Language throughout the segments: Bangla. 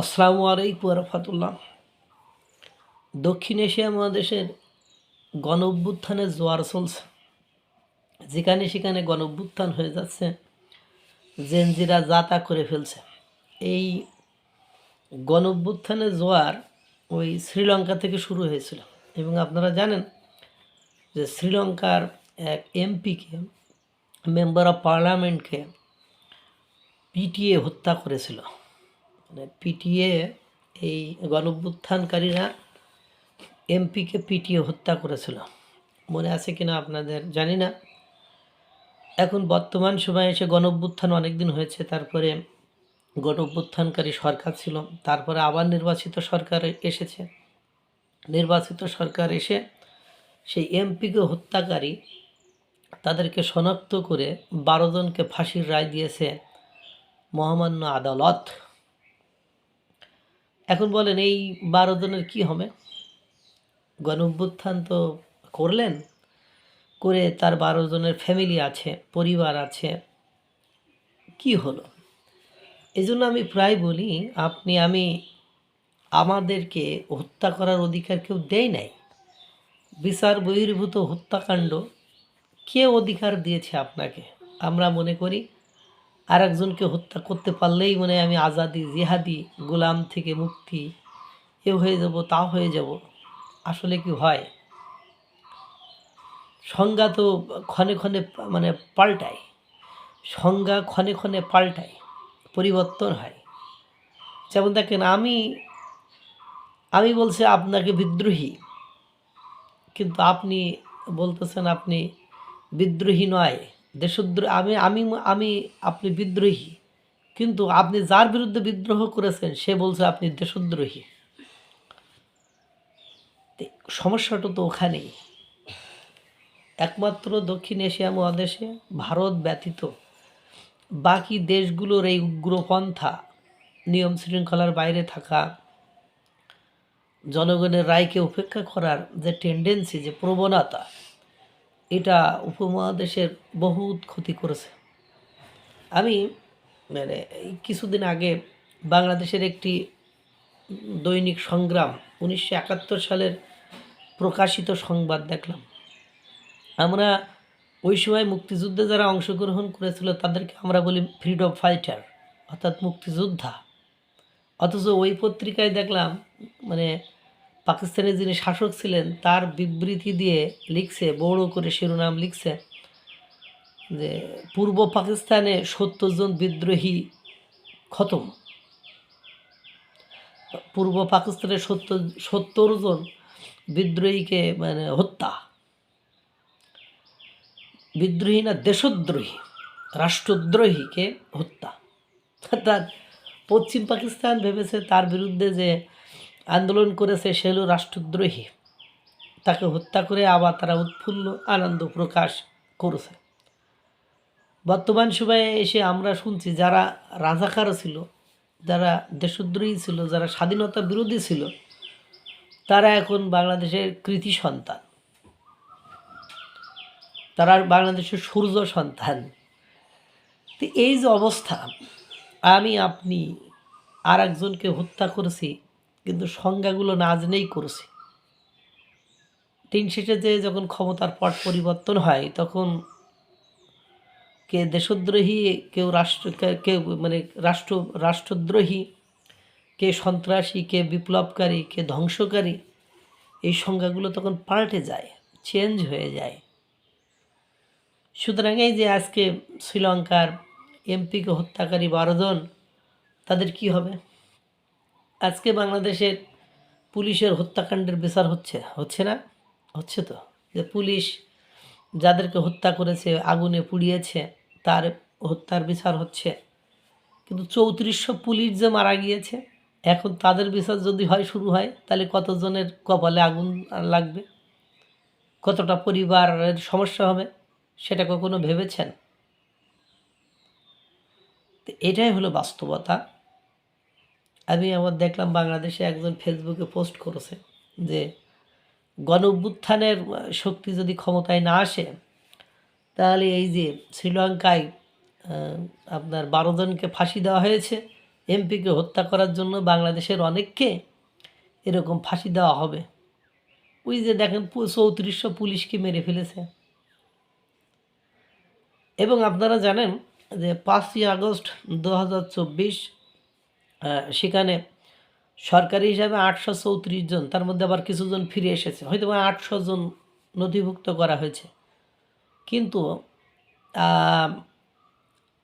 আসসালামু আলাইকুম রহমতুল্লাহ দক্ষিণ এশিয়া মহাদেশের গণ অভ্যুত্থানের জোয়ার চলছে। যেখানে সেখানে গণ অভ্যুত্থান হয়ে যাচ্ছে। জেনজিরা যাতা করে ফেলছে। এই গণ অভ্যুত্থানের জোয়ার ওই শ্রীলঙ্কা থেকে শুরু হয়েছিল। এবং আপনারা জানেন যে শ্রীলঙ্কার এক এমপিকে, মেম্বার অফ পার্লামেন্টকে পিটিএ হত্যা করেছিল। মানে পিটিএ এই গণভ্যুত্থানকারীরা এমপিকে পিটিএ হত্যা করেছিল। মনে আছে কিনা আপনাদের জানি না। এখন বর্তমান সময়ে এসে গণভ্যুত্থান অনেক দিন হয়েছে, তারপরে গণভ্যুত্থানকারী সরকার ছিল, তারপরে আবার নির্বাচিত সরকার এসেছে। নির্বাচিত সরকার এসে সেই এমপিকে হত্যাকারী তাদেরকে শনাক্ত করে বারো জনকে ফাঁসির রায় দিয়েছে মহামান্য আদালত। এখন বলেন এই বারো জনের কী হবে? গণ অভ্যুত্থান তো করলেন, করে তার বারো জনের ফ্যামিলি আছে, পরিবার আছে, কি হলো? এই জন্য আমি প্রায় বলি, আপনি, আমি আমাদেরকে হত্যা করার অধিকার কেউ দেয় নাই। বিচার বহির্ভূত হত্যাকাণ্ড কে অধিকার দিয়েছে আপনাকে? আমরা মনে করি আর একজনকে হত্যা করতে পারলেই মনে আমি আজাদি, জিহাদি, গোলাম থেকে মুক্তি, এ হয়ে যাব, তা হয়ে যাব। আসলে কি হয়? সংজ্ঞা তো ক্ষণে ক্ষণে মানে পাল্টায়। সংজ্ঞা ক্ষণে ক্ষণে পাল্টায়, পরিবর্তন হয়। যেমন দেখেন, আমি আমি বলছি আপনাকে বিদ্রোহী, কিন্তু আপনি বলতেছেন আপনি বিদ্রোহী নয়। দেশদ্রোহী, আমি আমি আমি, আপনি বিদ্রোহী। কিন্তু আপনি যার বিরুদ্ধে বিদ্রোহ করেছেন, সে বলছে আপনি দেশদ্রোহী। সমস্যাটা তো ওখানেই। একমাত্র দক্ষিণ এশিয়া মহাদেশে ভারত ব্যতীত বাকি দেশগুলোর এই উগ্রপন্থা, নিয়ম শৃঙ্খলার বাইরে থাকা, জনগণের রায়কে উপেক্ষা করার যে টেন্ডেন্সি যে প্রবণতা এটা উপমহাদেশের বহুত ক্ষতি করেছে। আমি মানে কিছুদিন আগে বাংলাদেশের একটি দৈনিক সংগ্রাম, উনিশশো একাত্তর সালের প্রকাশিত সংবাদ দেখলাম। আমরা ওই সময় মুক্তিযুদ্ধে যারা অংশগ্রহণ করেছিল, তাদেরকে আমরা বলি ফ্রিডম ফাইটার অর্থাৎ মুক্তিযোদ্ধা। অথচ ওই পত্রিকায় দেখলাম মানে পাকিস্তানের যিনি শাসক ছিলেন, তার বিবৃতি দিয়ে লিখছে, বড় করে শিরোনাম লিখছে যে, পূর্ব পাকিস্তানে সত্তর জন বিদ্রোহী খতম। পূর্ব পাকিস্তানের সত্তর জন বিদ্রোহীকে মানে হত্যা। বিদ্রোহী না, দেশদ্রোহী, রাষ্ট্রদ্রোহীকে হত্যা। অর্থাৎ পশ্চিম পাকিস্তান ভেবেছে তার বিরুদ্ধে যে আন্দোলন করেছে সে হলো রাষ্ট্রদ্রোহী। তাকে হত্যা করে আবার তারা উৎফুল্ল আনন্দ প্রকাশ করেছে। বর্তমান সময়ে এসে আমরা শুনছি যারা রাজাকার ছিল, যারা দেশদ্রোহী ছিল, যারা স্বাধীনতা বিরোধী ছিল, তারা এখন বাংলাদেশের কৃতি সন্তান। তারা বাংলাদেশের সূর্য সন্তান। তো এই যে অবস্থা, আমি, আপনি আর একজনকে হত্যা করেছি কিন্তু সংজ্ঞাগুলো না জেনেই করেছি। তিন শেষে যে যখন ক্ষমতার পট পরিবর্তন হয়, তখন কে দেশদ্রোহী, কেউ রাষ্ট্র কেউ মানে রাষ্ট্র, রাষ্ট্রদ্রোহী, কে সন্ত্রাসী, কে বিপ্লবকারী, কে ধ্বংসকারী, এই সংজ্ঞাগুলো তখন পাল্টে যায়, চেঞ্জ হয়ে যায়। সুতরাং এই যে আজকে শ্রীলঙ্কার এমপিকে হত্যাকারী বারো জন তাদের কি হবে? আজকে বাংলাদেশের পুলিশের হত্যাকাণ্ডের বিচার হচ্ছে হচ্ছে না? হচ্ছে তো। যে পুলিশ যাদেরকে হত্যা করেছে, আগুনে পুড়িয়েছে, তার হত্যার বিচার হচ্ছে। কিন্তু চৌত্রিশশো পুলিশ যে মারা গিয়েছে, এখন তাদের বিচার যদি হয়, শুরু হয়, তাহলে কতজনের কপালে আগুন লাগবে? কতটা পরিবারের সমস্যা হবে, সেটা কখনো ভেবেছেন? এটাই হলো বাস্তবতা। আমি আমার দেখলাম বাংলাদেশে একজন ফেসবুকে পোস্ট করেছে যে গণ অভ্যুত্থানের শক্তি যদি ক্ষমতায় না আসে, তাহলে এই যে শ্রীলঙ্কায় আপনার বারো জনকে ফাঁসি দেওয়া হয়েছে, এমপিকে হত্যা করার জন্য বাংলাদেশের অনেককে এরকম ফাঁসি দেওয়া হবে। ওই যে দেখেন চৌত্রিশশো পুলিশকে মেরে ফেলেছে। এবং আপনারা জানেন যে পাঁচই আগস্ট দু হাজার চব্বিশ সেখানে সরকারি হিসাবে আটশো চৌত্রিশ জন, তার মধ্যে আবার কিছুজন ফিরে এসেছে। হয়তো বা আটশো জন নথিভুক্ত করা হয়েছে। কিন্তু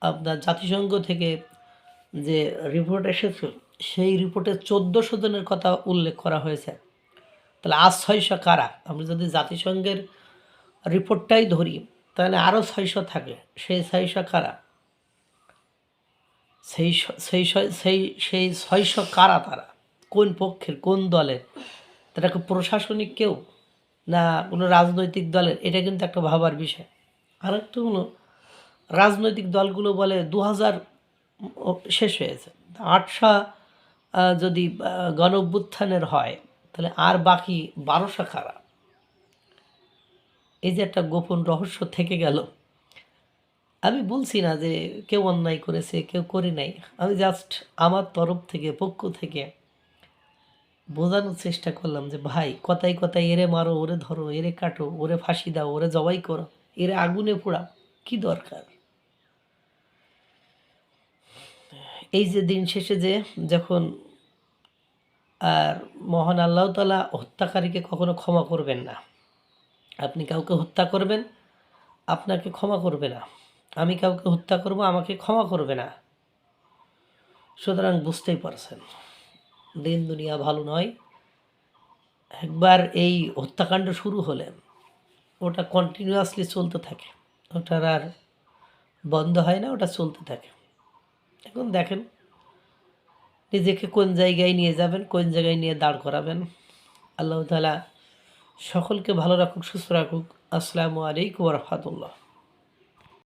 আপনার জাতিসংঘ থেকে যে রিপোর্ট এসেছে, সেই রিপোর্টে চোদ্দোশো জনের কথা উল্লেখ করা হয়েছে। তাহলে আজ ছয়শো কারা? আমরা যদি জাতিসংঘের রিপোর্টটাই ধরি, তাহলে আরও ছয়শো থাকে। সেই ছয়শো কারা? সেই সেই সেই সেই ছয়শো কারা তারা? কোন পক্ষের, কোন দলের? তারা প্রশাসনিক কেউ? না কোনো রাজনৈতিক দলের? এটা কিন্তু একটা ভাবার বিষয়। আর একটা হলো, রাজনৈতিক দলগুলো বলে দু হাজার শেষ হয়েছে। আটশা যদি গণ অভ্যুত্থানের হয়, তাহলে আর বাকি বারোশা কারা? এই যে একটা গোপন রহস্য থেকে গেল। আমি বলছি না যে কেউ অন্যায় করেছে, কেউ করে নাই। আমি জাস্ট আমার তরফ থেকে, পক্ষ থেকে বোঝানোর চেষ্টা করলাম যে, ভাই, কথায় কথায় এরে মারো, ওরে ধরো, এরে কাটো, ওরে ফাঁসি দাও, ওরে জবাই করো, এরে আগুনে পোড়াও, কি দরকার? এই যে দিন শেষে যে যখন আর মহান আল্লাহ তালা হত্যাকারীকে কখনো ক্ষমা করবেন না, আপনি কাউকে হত্যা করবেন, আপনাকে ক্ষমা করবে না। আমি কাউকে হত্যা করব, আমাকে ক্ষমা করবে না। সুতরাং বুঝতেই পারছেন, দিন দুনিয়া ভালো নয়। একবার এই হত্যাকাণ্ড শুরু হলে ওটা কন্টিনিউয়াসলি চলতে থাকে। ওটার আর বন্ধ হয় না, ওটা চলতে থাকে। এখন দেখেন, নিজেকে কোন জায়গায় নিয়ে যাবেন, কোন জায়গায় নিয়ে দাঁড় করাবেন। আল্লাহ তালা সকলকে ভালো রাখুক, সুস্থ রাখুক। আসসালামু আলাইকুম রহমতুল্লাহ।